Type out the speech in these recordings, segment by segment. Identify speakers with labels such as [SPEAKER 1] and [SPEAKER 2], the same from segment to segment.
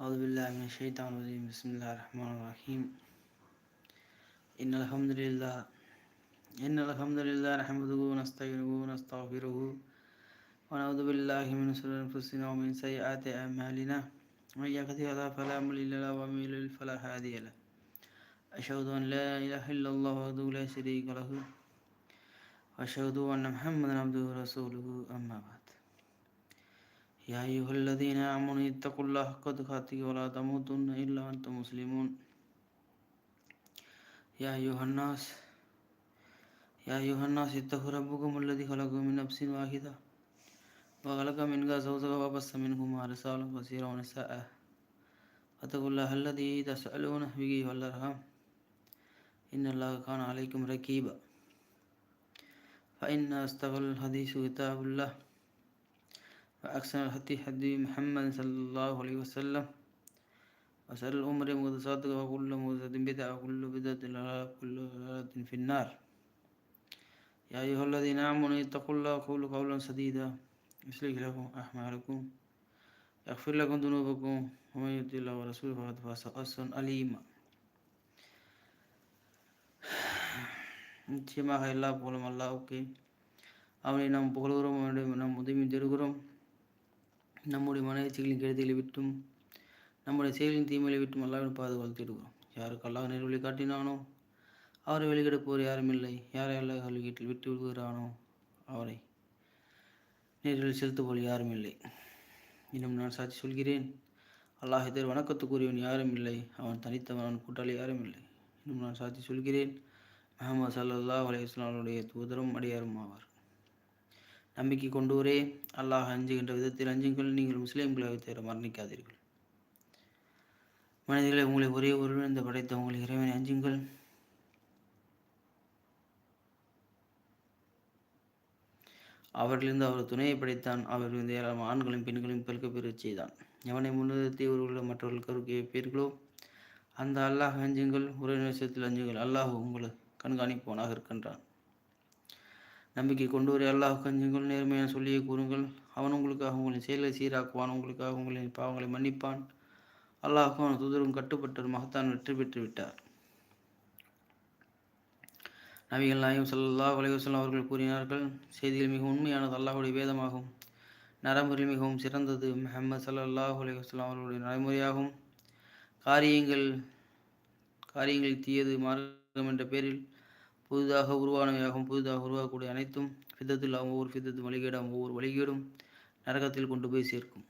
[SPEAKER 1] أعوذ بالله من الشيطان الرجيم. بسم الله الرحمن الرحيم. إن الحمد لله إن الحمد لله نحمده ونستعينه ونستغفره ونعوذ بالله من شرور أنفسنا ومن سيئات أعمالنا. من يهده الله فلا مضل له ومن يضلل فلا هادي له. أشهد أن لا إله إلا الله وحده لا شريك له. وأشهد أن محمدا عبده ورسوله. أما بعد. يا أيها الذين آمنوا اتقوا الله حق تقاته ولا تموتن إلا وأنتم مسلمون. يا أيها الناس يا أيها الناس اتقوا ربكم الذي خلقكم من نفس واحدة وخلق منها زوجها وبث منهما رسالا كثيرا ونساء. واتقوا الله الذي تسألون به والأرحام. إن الله كان عليكم رقيبا. فإن أصدق الحديث كتاب الله. وأحسن الهدي هدي محمد صلى الله عليه وسلم وشر الأمور محدثاتها وكل محدثة بدعة وكل بدعة ضلالة وكل ضلالة في النار يا أيها الذين آمنوا اتقوا الله وقولوا قولا سديدا يصلح لكم أعمالكم يغفر لكم ذنوبكم ومن يطع الله ورسوله فقد فاز فوزا أليما நிச்சயமாக எல்லா புகழும் அல்லாவுக்கு அவனை நாம் புகழ்கிறோம் அவனுடைய நாம் உதவி தருகிறோம் நம்முடைய மனவச்சிகளின் கெடுதிகளை விட்டும் நம்முடைய செயலின் தீமையை விட்டும் அல்லாவின் பாதுகாத்திடுவோம் யாருக்கு அல்லாஹ் நேர்வழி காட்டினானோ அவரை வெளிக்கெடுப்போர் யாரும் இல்லை. யாரை அல்லாஹ் வீட்டில் விட்டு விடுகிறானோ அவரை நேரில் செலுத்துவோர் யாரும் இல்லை. இன்னும் நான் சாட்சி சொல்கிறேன். அல்லாஹ் இதர் வணக்கத்துக்குரியவன் யாரும் இல்லை. அவன் தனித்தவன் அவன் கூட்டாளி யாரும் இல்லை. இன்னும் நான் சாட்சி சொல்கிறேன். முகமது சல்லல்லாஹ் அலையுஸ்லாமுடைய தூதரும் அடியாரும் ஆவார். நம்பிக்கை கொண்டோரே. அல்லாஹ் அஞ்சுகின்ற விதத்தில் அஞ்சுங்கள் நீங்கள் முஸ்லீம்களை தவிர மரணிக்காதீர்கள். மனிதர்களை உங்களை ஒரே ஒருவர் இந்த படைத்த உங்களை இறைவனை அஞ்சுங்கள் அவர்களிருந்து அவர் துணையை படைத்தான். அவர்களிருந்து ஏராளம் ஆண்களும் பெண்களையும் பெருக்க பெறச் செய்தான். எவனை முன்னிறுத்தி ஒருவர்கள் மற்றவர்கள் கருக்கு வைப்பீர்களோ அந்த அல்லாஹ் அஞ்சுங்கள் ஒரே நிமிஷத்தில் அஞ்சுங்கள். அல்லாஹ் உங்களை கண்காணிப்பவனாக இருக்கின்றான். நம்பிக்கை கொண்டு வரை அல்லாஹ் கஞ்சுங்கள் நேர்மையான சொல்லியே கூறுங்கள். அவன் உங்களுக்காக உங்களின் செயலை சீராக்குவான் உங்களுக்காக உங்களின் பாவங்களை மன்னிப்பான். அல்லாஹும் அவன் தூதரும் கட்டுப்பட்டவர் மகத்தான் வெற்றி பெற்று விட்டார். நபிகள் நாயம் சல்லா வலைவசல்லாம் அவர்கள் கூறினார்கள் செய்திகள் மிக உண்மையானது அல்லாஹுடைய வேதமாகும். நரமுறை மிகவும் சிறந்தது முஹம்மது சல்லாஹ் அலைவசல்லாம் அவர்களுடைய நடைமுறையாகும். காரியங்கள் காரியங்கள் தீயது மார்க்கம் என்ற பேரில் புதிதாக உருவானவையாகவும் புதிதாக உருவாகக்கூடிய அனைத்தும் ஃபித்தத்தில் ஒவ்வொரு ஃபித்தத்து வழிகேடாம் ஒவ்வொரு வழிகேடும் நரகத்தில் கொண்டு போய் சேர்க்கும்.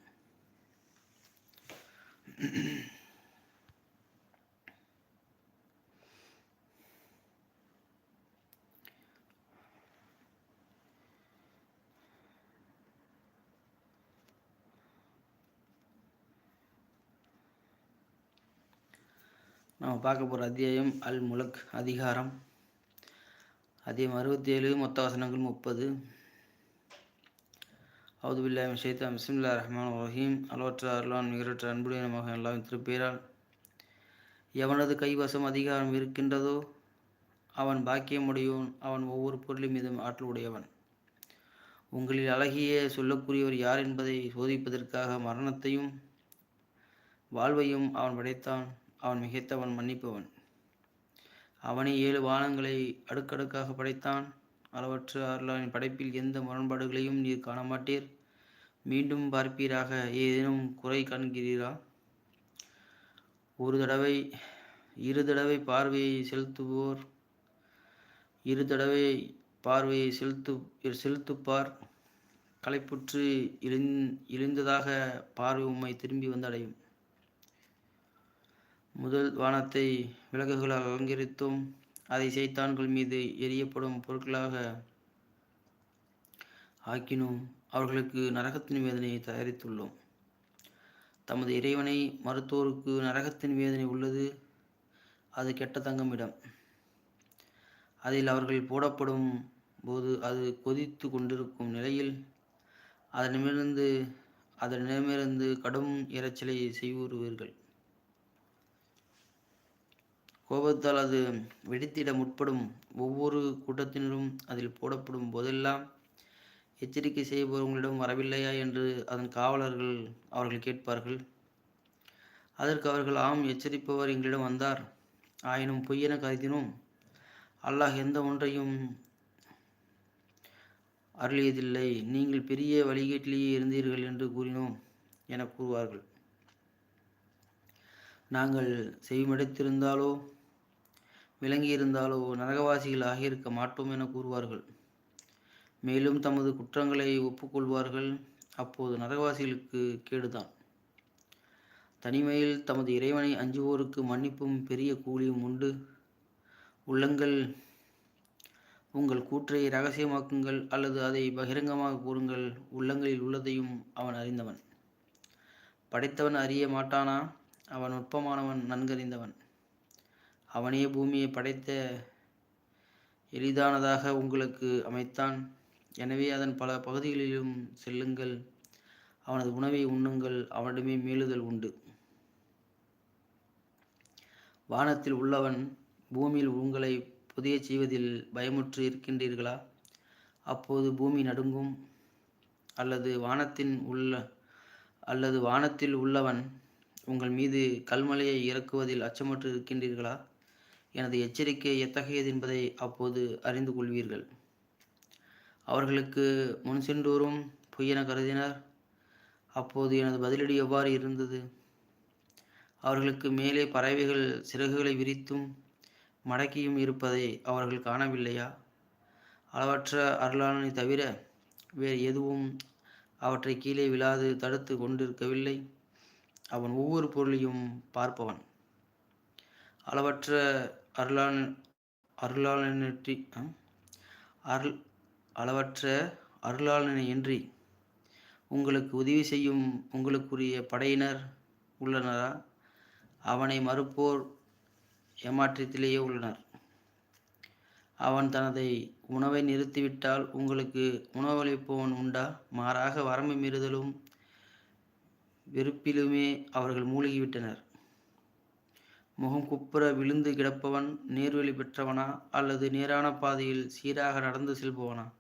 [SPEAKER 1] நாம் பார்க்க போகிற அத்தியாயம் அல் முலக் அதிகாரம் அதிகம் அறுபத்தி ஏழு மொத்த வசனங்கள் முப்பது. அவுது பில்லாஹ் ஷைத்தா பிஸ்மில்லா ரஹ்மான் ரஹீம். அளவற்ற அருளான் மிகரற்ற அன்புடைய மகன் எல்லாவின் திருப்பேரால் எவனது கைவசம் அதிகாரம் இருக்கின்றதோ அவன் பாக்கியமுடையவன் அவன் ஒவ்வொரு பொருளின் மீதும் ஆற்றல் உடையவன் உங்களில் அழகிய சொல்லக்கூடியவர் யார் என்பதை சோதிப்பதற்காக மரணத்தையும் வாழ்வையும் அவன் படைத்தான். அவன் மிகைத்தவன் மன்னிப்பவன். அவனே ஏழு வானங்களை அடுக்கடுக்காக படைத்தான். அளவற்று அருளானின் படைப்பில் எந்த முரண்பாடுகளையும் நீர் காண மாட்டீர் மீண்டும் பார்ப்பீராக ஏதேனும் குறை காண்கிறீரா? ஒரு தடவை இரு தடவை பார்வையை செலுத்துவோர் இரு தடவை பார்வையை செலுத்து செலுத்துப்பார். களைப்புற்று இழிந் இழிந்ததாக பார்வை உம்மை திரும்பி வந்தடையும். முதல் வானத்தை விளக்குகளால் அலங்கரித்தும் அதை செய்தான்கள் மீது எரியப்படும் பொருட்களாக ஆக்கினோம். அவர்களுக்கு நரகத்தின் வேதனையை தயாரித்துள்ளோம். தமது இறைவனை மருத்துவருக்கு நரகத்தின் வேதனை உள்ளது. அது கெட்ட தங்கமிடம். அதில் அவர்கள் போடப்படும் போது அது கொதித்து கொண்டிருக்கும் நிலையில் அதனிடமிருந்து அதனிடமிருந்து கடும் இறைச்சலை செய்வுறுவீர்கள் கோபத்தால் அது வெடித்திட முற்படும். ஒவ்வொரு கூட்டத்தினரும் அதில் போடப்படும் போதெல்லாம் எச்சரிக்கை செய்பவர்களிடம் வரவில்லையா என்று அதன் காவலர்கள் அவர்கள் கேட்பார்கள். அதற்கு அவர்கள் ஆம் எச்சரிப்பவர் எங்களிடம் வந்தார். ஆயினும் பொய்யென கருதினோம். அல்லாஹ் எந்த ஒன்றையும் அருளியதில்லை. நீங்கள் பெரிய வழிகேட்டிலேயே இருந்தீர்கள் என்று கூறினோம் என கூறுவார்கள். நாங்கள் செய்மடைத்திருந்தாலோ விளங்கியிருந்தாலோ நரகவாசிகள் ஆகியிருக்க மாட்டோம் என கூறுவார்கள். மேலும் தமது குற்றங்களை ஒப்புக்கொள்வார்கள். அப்போது நரகவாசிகளுக்கு கேடுதான். தனிமையில் தமது இறைவனை அஞ்சுவோருக்கு மன்னிப்பும் பெரிய கூலியும் உண்டு. உள்ளங்கள் உங்கள் கூற்றை ரகசியமாக்குங்கள் அல்லது அதை பகிரங்கமாக கூறுங்கள். உள்ளங்களில் உள்ளதையும் அவன் அறிந்தவன். படைத்தவன் அறிய மாட்டானா? அவன் நுட்பமானவன் நன்கறிந்தவன். அவனே பூமியை படைத்த எளிதானதாக உங்களுக்கு அமைத்தான். எனவே அதன் பல பகுதிகளிலும் செல்லுங்கள். அவனது உணவை உண்ணுங்கள். அவனிடமே மீளுதல் உண்டு. வானத்தில் உள்ளவன் பூமியில் உங்களை புதிய செய்வதில் பயமுற்று இருக்கின்றீர்களா? அப்போது பூமி நடுங்கும். அல்லது வானத்தின் உள்ள அல்லது வானத்தில் உள்ளவன் உங்கள் மீது கல்மலையை இறக்குவதில் அச்சமற்று இருக்கின்றீர்களா? எனது எச்சரிக்கை எத்தகையது என்பதை அப்போது அறிந்து கொள்வீர்கள். அவர்களுக்கு முன் சென்றோரும் பொய்யென கருதினர். அப்போது எனது பதிலடி எவ்வாறு இருந்தது? அவர்களுக்கு மேலே பறவைகள் சிறகுகளை விரித்தும் மடக்கியும் இருப்பதை அவர்கள் காணவில்லையா? அளவற்ற அருளாளனை தவிர வேறு எதுவும் அவற்றை கீழே விழாது தடுத்து கொண்டிருக்கவில்லை. அவன் ஒவ்வொரு பொருளையும் பார்ப்பவன். அளவற்ற அருளான் அருளாளனற்றி அருள் அளவற்ற அருளாளனையின்றி உங்களுக்கு உதவி செய்யும் உங்களுக்குரிய படையினர் உள்ளனரா? அவனை மறுப்போர் ஏமாற்றத்திலேயே உள்ளனர். அவன் தனதை உணவை நிறுத்திவிட்டால் உங்களுக்கு உணவளிப்பவன் உண்டா? மாறாக வரம்பு மீறுதலும் வெறுப்பிலுமே அவர்கள் மூழ்கிவிட்டனர். முகம் குப்புற விழுந்து கிடப்பவன் நேர்வழி பெற்றவனா அல்லது நேரான பாதையில் சீராக நடந்து செல்பவனா?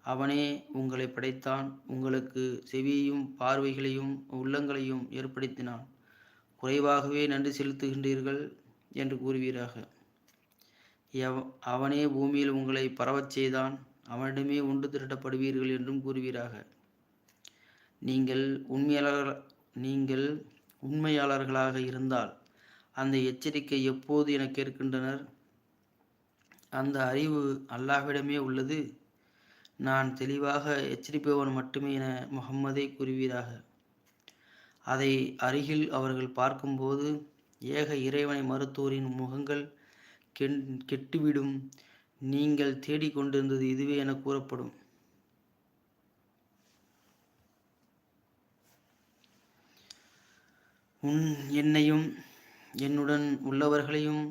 [SPEAKER 1] அவனே உங்களை படைத்தான் உங்களுக்கு செவியையும் பார்வைகளையும் உள்ளங்களையும் ஏற்படுத்தினான். குறைவாகவே நன்றி செலுத்துகின்றீர்கள் என்று கூறுவீராக. எவ் அவனே பூமியில் உங்களை பரவச் செய்தான் அவனிடமே ஒன்று திரட்டப்படுவீர்கள் என்றும் கூறுவீராக. நீங்கள் உண்மையாளர் நீங்கள் உண்மையாளர்களாக இருந்தால் அந்த எச்சரிக்கை எப்போது என கேட்கின்றனர் அந்த அறிவு அல்லாஹ்விடமே உள்ளது. நான் தெளிவாக எச்சரிப்பவன் மட்டுமே என முகம்மதை கூறுவீராக. அதை அருகில் அவர்கள் பார்க்கும்போது ஏக இறைவனை மருத்துவரின் முகங்கள் கெட்டுவிடும். நீங்கள் தேடிக்கொண்டிருந்தது இதுவே என கூறப்படும். உன் என்னையும் என்னுடன் உள்ளவர்களையும்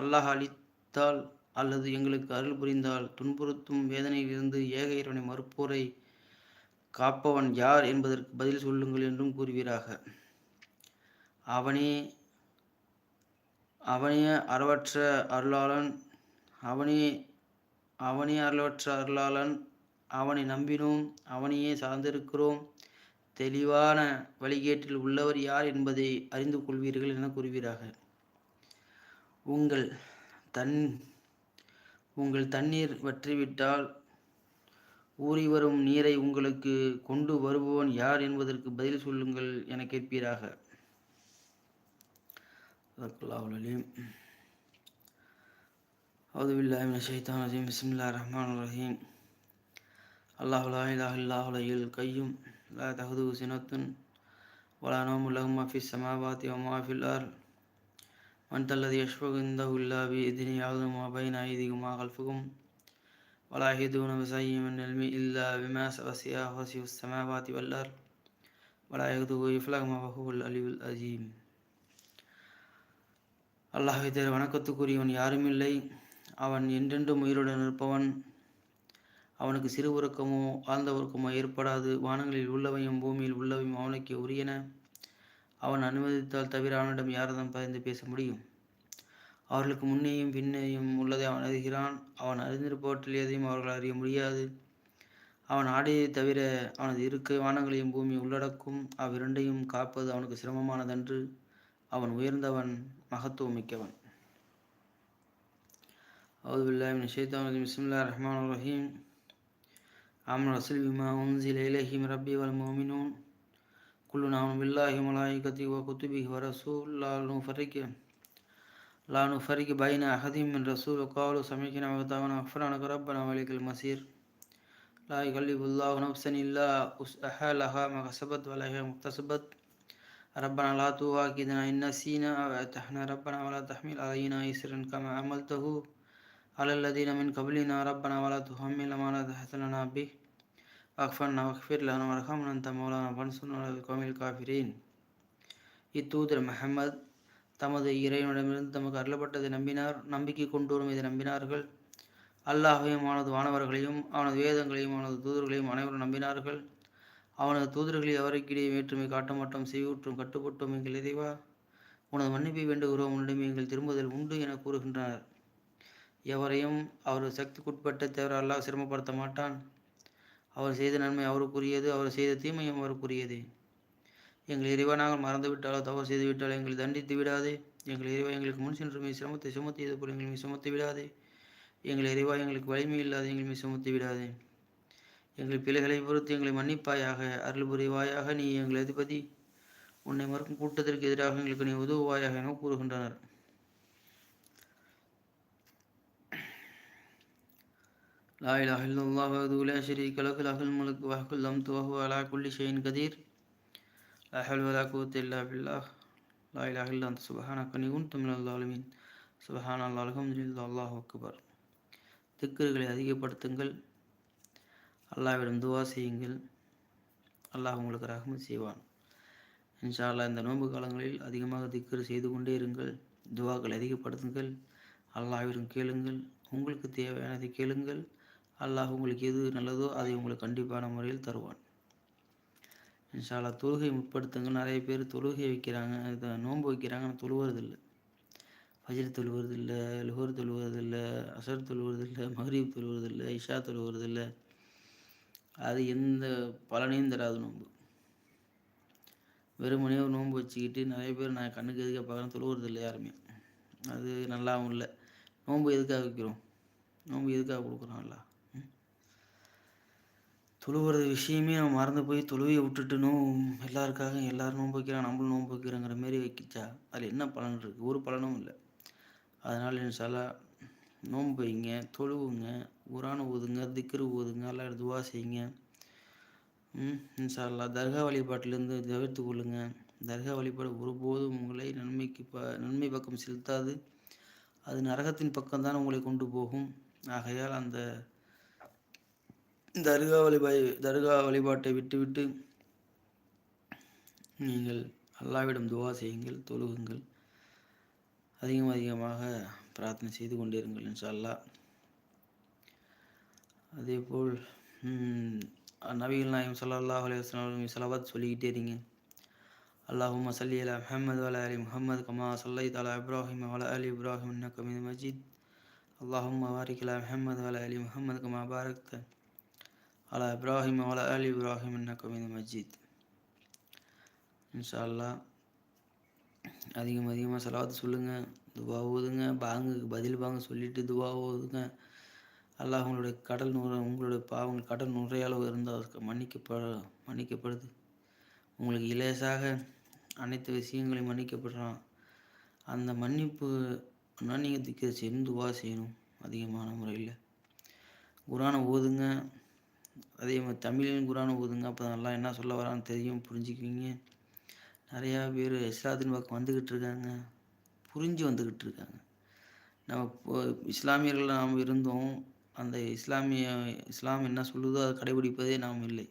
[SPEAKER 1] அல்லாஹ் அளித்தால் அல்லது எங்களுக்கு அருள் புரிந்தால் துன்புறுத்தும் வேதனையிலிருந்து ஏக இறைவனை மறுப்போரை காப்பவன் யார் என்பதற்கு பதில் சொல்லுங்கள் என்றும் கூறுவீராக. அவனே அவனே அறவற்ற அருளாளன் அவனே அவனே அருளற்ற அருளாளன் அவனை நம்பினோம் அவனையே சார்ந்திருக்கிறோம் தெளிவான வழிகேட்டில் உள்ளவர் யார் என்பதை அறிந்து கொள்வீர்கள் என கூறுவீராக. உங்கள் தன் உங்கள் தண்ணீர் வற்றிவிட்டால் ஊறி வரும் நீரை உங்களுக்கு கொண்டு வருபவன் யார் என்பதற்கு பதில் சொல்லுங்கள் என கேட்பீராக. அவுதுபில்லாஹி மின ஷைத்தான் ரஜீம். ரஹீம். அல்லாஹ் லா கையும் إلا هو الحي القيوم لا تأخذه سنة ولا نوم له ما في السماوات وما في الأرض من ذا الذي يشفع عنده إلا بإذنه يعلم ما بين أيديهم وما خلفهم ولا يهدون بشيء من العلم إلا بما وسع وسع السماوات والأرض ولا يهده يفلغ وهو العلي العظيم அல்லாஹை தவிர வணக்கத்துக்குரியவன் யாரும் இல்லை அவன் என்றென்றும் உயிருடன் இருப்பவன் அவனுக்கு சிறு உறக்கமோ ஆழ்ந்த உறக்கமோ ஏற்படாது. வானங்களில் உள்ளவையும் பூமியில் உள்ளவையும் அவனுக்கு உரியன. அவன் அனுமதித்தால் தவிர அவனிடம் யாரதான் பயந்து பேச முடியும். அவர்களுக்கு முன்னேயும் பின்னையும் உள்ளதை அவன் அறிகிறான். அவன் அறிந்திருப்பவற்றில் எதையும் அவர்கள் அறிய முடியாது. அவன் ஆடையை தவிர அவனது இருக்கை வானங்களையும் பூமி உள்ளடக்கும். அவ்விரண்டையும் காப்பது அவனுக்கு சிரமமானதன்று. அவன் உயர்ந்தவன் மகத்துவம் மிக்கவன் மகத்துவமிக்கவன். அவுதுபில்லாஹின் ஷைத்தான் பிஸ்மில்லா ரஹ்மான் ரஹீம் آمن الرسول بما أنزل إليه من ربي والمؤمنون. كلنا آمن بالله وملائكته وكتبه ورسول لا نفرق لا نفرق بين أحد من رسول. وقالوا سمعنا وطعنا غفرانك ربنا وإليك المصير. لا يكلف الله نفسا إلا وسعها لها ما كسبت وعليها ما اكتسبت ربنا لا تؤاخذنا إن نسينا أو أتحنا ربنا ولا تحمل علينا إسرا كما عملته على الذين من قبلنا ربنا ولا تحملنا ما لا طاقة لنا به واعف عنا واغفر لنا وارحمنا أنت مولانا فانصرنا على القوم الكافرين இத்தூதர் முஹம்மது தமது இறைவனிடமிருந்து தமக்கு அருளப்பட்டதை நம்பினார் நம்பிக்கை கொண்டோரும் இதை நம்பினார்கள் அல்லாஹையும் அவனது வானவர்களையும் அவனது வேதங்களையும் அவனது தூதர்களையும் அனைவரும் நம்பினார்கள் அவனது தூதர்களை அவருக்கிடையே வேற்றுமை காட்ட மாட்டோம் செய்வூற்றும் கட்டுப்பட்டோம் எங்கள் இறைவா உனது மன்னிப்பை வேண்டுகிறோம் உன்னிடம் எங்கள் திரும்புதல் உண்டு என கூறுகின்றனர் எவரையும் அவர் சக்திக்குட்பட்ட தேவர் அல்லாஹ் சிரமப்படுத்த மாட்டான். அவர் செய்த நன்மை அவருக்குரியது அவர் செய்த தீமையும் அவருக்குரியது. எங்கள் இறைவா நாங்கள் மறந்துவிட்டாலோ தவறு செய்து விட்டாலோ எங்களை தண்டித்து விடாதே. எங்கள் இறைவா எங்களுக்கு முன் சென்று மீ சிரமத்தை சுமத்தியது போல் எங்களை சுமத்து சுமத்தி விடாதே. எங்கள் இறைவா எங்களுக்கு வலிமை இல்லாத எங்களை மீ சுமத்தி விடாதே. எங்கள் பிள்ளைகளை பொறுத்து எங்களை மன்னிப்பாயாக அருள் புரிவாயாக நீ எங்கள் அதிபதி. உன்னை மறுக்கும் கூட்டத்திற்கு எதிராக எங்களுக்கு நீ உதவுவாயாக என கூறுகின்றனர். لا إله إلا الله وحده لا شريك له له الملك وله الحمد وهو على كل شيء قدير لا حول ولا قوة إلا بالله لا إله إلا أنت سبحانك إني كنت من الظالمين سبحان الله الحمد لله الله أكبر திக்கர்களை அதிகப்படுத்துங்கள் அல்லாவிடம் துவா செய்யுங்கள் அல்லாஹ் உங்களுக்கு ரகம செய்வான் இன்ஷா அல்லா இந்த நோன்பு காலங்களில் அதிகமாக திக்கர் செய்து கொண்டே இருங்கள் துவாக்களை அதிகப்படுத்துங்கள் அல்லாவிடம் கேளுங்கள் உங்களுக்கு தேவையானதை கேளுங்கள் அல்லாஹ் உங்களுக்கு எது நல்லதோ அதை உங்களுக்கு கண்டிப்பான முறையில் தருவான். இன்ஷால்லா தொழுகை முற்படுத்துங்க. நிறைய பேர் தொழுகை வைக்கிறாங்க. இதை நோன்பு வைக்கிறாங்க. ஆனால் தொழுவறதில்லை ஃபஜர் தொழுவறதில்லை லுகர் தொழுவறதில்லை அசர் தொழுவறதில்லை மஹரீப் தொழுவறதில்லை இஷா தொழுவறதில்லை அது எந்த பலனையும் தராது நோன்பு. வெறுமனே ஒரு நோன்பு வச்சுக்கிட்டு நிறைய பேர் நான் கண்ணுக்கு எதுக்காக பார்க்குறேன். தொழுவறதில்லை யாருமே. அது நல்லாவும் இல்லை. நோன்பு எதுக்காக வைக்கிறோம்? நோன்பு எதுக்காக கொடுக்குறோம் எல்லாம் தொழுவுறது விஷயமே நம்ம மறந்து போய் தொழுவையை விட்டுட்டு நோ எல்லாருக்காக எல்லாரும் நோன்பு வைக்கிறான் நம்மளும் நோன்பு வைக்கிறோங்கிற மாரி வைக்கிச்சா? அதில் என்ன பலன் இருக்குது ஒரு பலனும் இல்லை. அதனால் இன்ஷால்லா நோன்பு வைங்க தொழுவுங்க உரான ஊதுங்க திக்ரு ஊதுங்க எல்லாம் துவா செய்யுங்க. ம் இன்ஷால்லா தர்கா வழிபாட்டிலேருந்து தவிர்த்து கொள்ளுங்க. தர்கா வழிபாடு ஒருபோதும் உங்களை நன்மைக்கு ப நன்மை பக்கம் செலுத்தாது. அது நரகத்தின் பக்கம்தான் உங்களை கொண்டு போகும். ஆகையால் அந்த தர்கா வழிபாய் தர்கா வழிபாட்டை விட்டுவிட்டு நீங்கள் அல்லாவிடம் துவா செய்யுங்கள் தொழுகுங்கள். அதிகம் அதிகமாக பிரார்த்தனை செய்து கொண்டிருங்கள் இன்ஷல்லா அதேபோல் நபிகள் நாயம் சல்லாஹ் அலையம் சலவாத் சொல்லிக்கிட்டே இருங்க. அல்லாஹும் சல்லி அலா முஹம்மது வல அலி முஹம்மது கமா சல்லை தலா இப்ராஹிம் வல அலி இப்ராஹிம் கமீது மஜீத். அல்லாஹும் வாரிக் அலா முஹம்மது வல அலி முஹம்மது கமா பாரக்த. على إبراهيم وعلى آل إبراهيم إنك حميد مجيد இன்ஷா அல்லாஹ் அதிகம் அதிகமாக செலவாத்து சொல்லுங்கள் துவா ஓதுங்க பாங்குக்கு பதில் பாங்க சொல்லிட்டு துவா ஓதுங்க அல்லாஹ் உங்களுடைய கடல் நுற உங்களுடைய பாவங்கள் கடல் நுரையளவு இருந்தால் மன்னிக்கப்பட மன்னிக்கப்படுது உங்களுக்கு இலேசாக அனைத்து விஷயங்களையும் மன்னிக்கப்படுறான் அந்த மன்னிப்பு நீங்கள் திக்க செய்யணும் துவா செய்யணும் அதிகமான முறையில் குரானை ஓதுங்க அதே மாதிரி தமிழிலும் குரான் ஓதுங்க. அப்போ நல்லா என்ன சொல்ல வரான்னு தெரியும் புரிஞ்சுக்குவீங்க. நிறையா பேர் இஸ்லாத்தின் பக்கம் வந்துக்கிட்டு இருக்காங்க. புரிஞ்சு வந்துக்கிட்டு இருக்காங்க. நம்ம இஸ்லாமியர்கள் நாம் இருந்தோம். அந்த இஸ்லாமிய இஸ்லாம் என்ன சொல்லுதோ அதை கடைபிடிப்பதே நாம் இல்லை.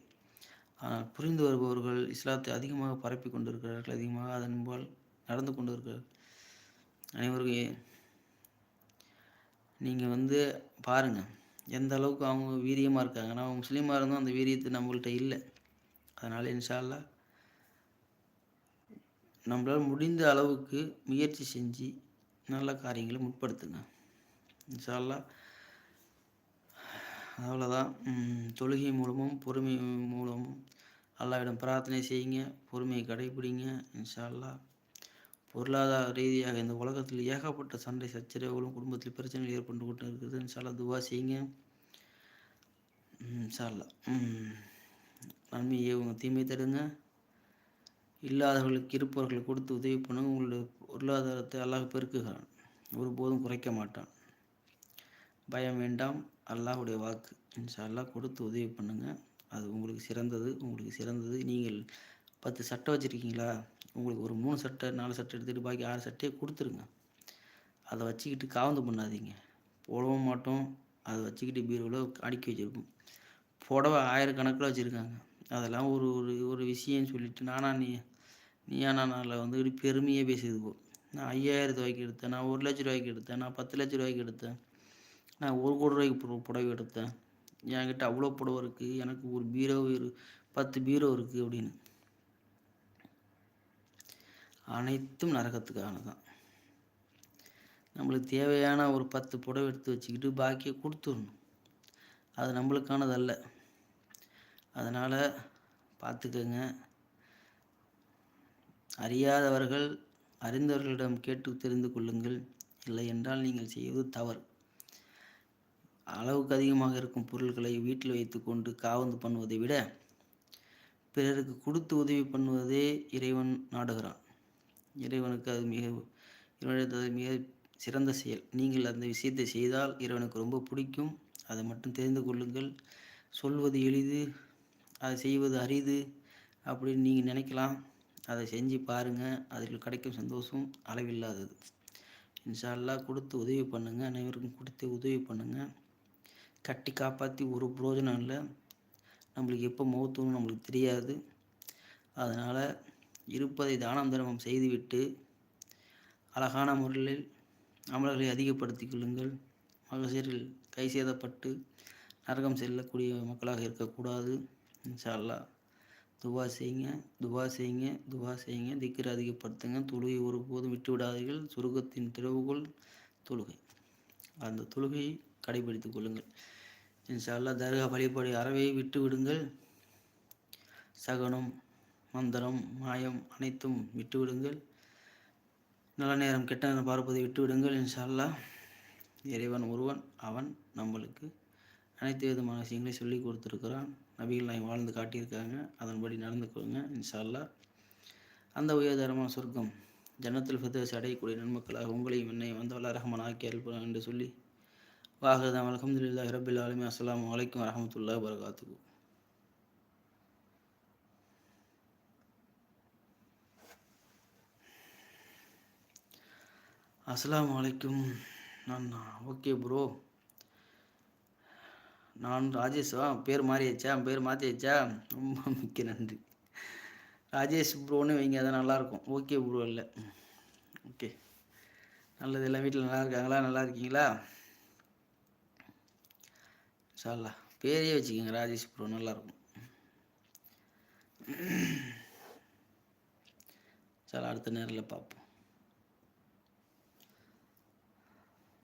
[SPEAKER 1] ஆனால் புரிந்து வருபவர்கள் இஸ்லாத்தை அதிகமாக பரப்பி கொண்டிருக்கிறார்கள். அதிகமாக அதன்பால் நடந்து கொண்டு இருக்கிறார்கள் அனைவருக்கும் நீங்கள் வந்து பாருங்கள் எந்த அளவுக்கு அவங்க வீரியமாக இருக்காங்க நம்ம முஸ்லீமாக இருந்தோம் அந்த வீரியத்தை நம்மள்கிட்ட இல்லை. அதனால் இன்ஷால்லா நம்மளால் முடிந்த அளவுக்கு முயற்சி செஞ்சு நல்ல காரியங்களை முற்படுத்துங்க. இன்ஷால்லா அவ்வளோதான் தொழுகை மூலமும் பொறுமை மூலமும் அல்லாவிடம் பிரார்த்தனை செய்யுங்க. பொறுமையை கடைபிடிங்க. இன்ஷால்லா பொருளாதார ரீதியாக இந்த உலகத்தில் ஏகப்பட்ட சண்டை சச்சரவுகளும் குடும்பத்தில் பிரச்சனைகள் ஏற்பட்டு கொண்டு இருக்குது. இன்ஷால்லா துவா செய்யுங்க. இன்ஷால்லா நன்மையை உங்கள் தீமை தடுங்க. இல்லாதவர்களுக்கு இருப்பவர்கள் கொடுத்து உதவி பண்ணுங்க. உங்களுடைய பொருளாதாரத்தை அல்லாஹ் பெருக்குகிறான். ஒருபோதும் குறைக்க மாட்டான். பயம் வேண்டாம். அல்லாஹுடைய வாக்கு. இன்ஷா அல்லாஹ் கொடுத்து உதவி பண்ணுங்கள் அது உங்களுக்கு சிறந்தது உங்களுக்கு சிறந்தது. நீங்கள் பத்து சட்டை வச்சுருக்கீங்களா? உங்களுக்கு ஒரு மூணு சட்டை நாலு சட்டை எடுத்துகிட்டு பாக்கி ஆறு சட்டையை கொடுத்துருங்க. அதை வச்சுக்கிட்டு காவந்து பண்ணாதீங்க. போடவும் மாட்டோம். அதை வச்சுக்கிட்டு பீரோவில் அடுக்கி வச்சுருப்போம். புடவை ஆயிரக்கணக்கில் வச்சுருக்காங்க. அதெல்லாம் ஒரு ஒரு ஒரு விஷயம்னு சொல்லிட்டு நானா நீ நீயா நானில் வந்துக்கிட்டு பெருமையாக பேசியதுக்கோ நான் ஐயாயிரம் ரூபாய்க்கு எடுத்தேன். நான் ஒரு லட்ச ரூபாய்க்கு எடுத்தேன். நான் பத்து லட்ச ரூபாய்க்கு எடுத்தேன். நான் ஒரு கோடி ரூபாய்க்கு புடவை எடுத்தேன். என்கிட்ட அவ்வளோ புடவை இருக்குது எனக்கு ஒரு பீரோ பத்து பீரோ இருக்குது அப்படின்னு. அனைத்தும் நரகத்துக்கான தான் நம்மளுக்கு தேவையான ஒரு பத்து புடவை எடுத்து வச்சுக்கிட்டு பாக்கியை கொடுத்துடணும். அது நம்மளுக்கானதல்ல. அதனால் பார்த்துக்கங்க. அறியாதவர்கள் அறிந்தவர்களிடம் கேட்டு தெரிந்து கொள்ளுங்கள். இல்லை என்றால் நீங்கள் செய்வது தவறு. அளவுக்கு அதிகமாக இருக்கும் பொருட்களை வீட்டில் வைத்துக்கொண்டு காவந்து பண்ணுவதை விட பிறருக்கு கொடுத்து உதவி பண்ணுவதே இறைவன் நாடுகிறான். இறைவனுக்கு அது மிக இறைவனுக்கு அது மிக சிறந்த செயல். நீங்கள் அந்த விஷயத்தை செய்தால் இறைவனுக்கு ரொம்ப பிடிக்கும். அதை மட்டும் தெரிந்து கொள்ளுங்கள். சொல்வது எளிது அதை செய்வது அரிது அப்படின்னு நீங்கள் நினைக்கலாம். அதை செஞ்சு பாருங்கள் அதில் கிடைக்கும் சந்தோஷம் அளவில்லாதது. இன்ஷா அல்லாஹ் கொடுத்து உதவி பண்ணுங்கள் அனைவருக்கும் கொடுத்து உதவி பண்ணுங்கள் கட்டி காப்பாற்றி ஒரு பிரயோஜனம் இல்லை. நம்மளுக்கு எப்போ மௌத்துன்னு நம்மளுக்கு தெரியாது. அதனால் இருப்பதை தானம் தர்மம் செய்துவிட்டு அழகான முறையில் அமல்களை அதிகப்படுத்திக் கொள்ளுங்கள். மகசீரில் கை சேதப்பட்டு நரகம் செல்லக்கூடிய மக்களாக இருக்கக்கூடாது. இன்ஷா அல்லாஹ் துவா செய்யுங்க துவா செய்யுங்க துவா செய்யுங்க. திக்கர் அதிகப்படுத்துங்க. தொழுகை ஒருபோதும் விட்டு விடாதீர்கள் சுருக்கத்தின் திறவுகோள் தொழுகை. அந்த தொழுகையை கடைபிடித்துக் கொள்ளுங்கள். இன்ஷா தர்கா வழிபாடு அறவை விட்டு விடுங்கள் சகனம் மந்திரம் மாயம் அனைத்தும் விட்டுவிடுங்கள். நல்ல நேரம் கெட்ட நேரம் பார்ப்பதை விட்டுவிடுங்கள் இன்ஷால்லா இறைவன் ஒருவன் அவன் நம்மளுக்கு அனைத்து விதமான விஷயங்களையும் சொல்லி கொடுத்துருக்குறான். நபிகள் நாய் வாழ்ந்து காட்டியிருக்காங்க. அதன்படி நடந்துக்கோங்க இன்ஷால்லா அந்த உயர்தரமான சொர்க்கம் ஜன்னத்தில் ஃபிர்தௌஸ் அடையக்கூடிய நன்மக்களாக உங்களையும் என்னையும் வந்த வல்ல ரஹ்மான் ஆக்கி அருள்புறான் என்று சொல்லி வாகதாம் அலமதுல்லாஹி ரபில் ஆலமி அஸ்லாம் அலைக்கும் வரமத்துல்லா வரகாத்துக்கும் அஸ்ஸலாமு அலைக்கும். நான் ஓகே ப்ரோ. நான் ராஜேஷா பேர் மாறியாச்சா? பேர் மாற்றியாச்சா ரொம்ப மிக்க நன்றி. ராஜேஷ் ப்ரோன்னு வைங்க அதான் நல்லாயிருக்கும். ஓகே ப்ரோ இல்லை. ஓகே. நல்லது எல்லாம் வீட்டில் நல்லா இருக்காங்களா? நல்லா இருக்கீங்களா? சார்லா பேரே வச்சுக்கோங்க ராஜேஷ் ப்ரோ நல்லாயிருக்கும். சார் அடுத்த நேரில் பார்ப்போம்.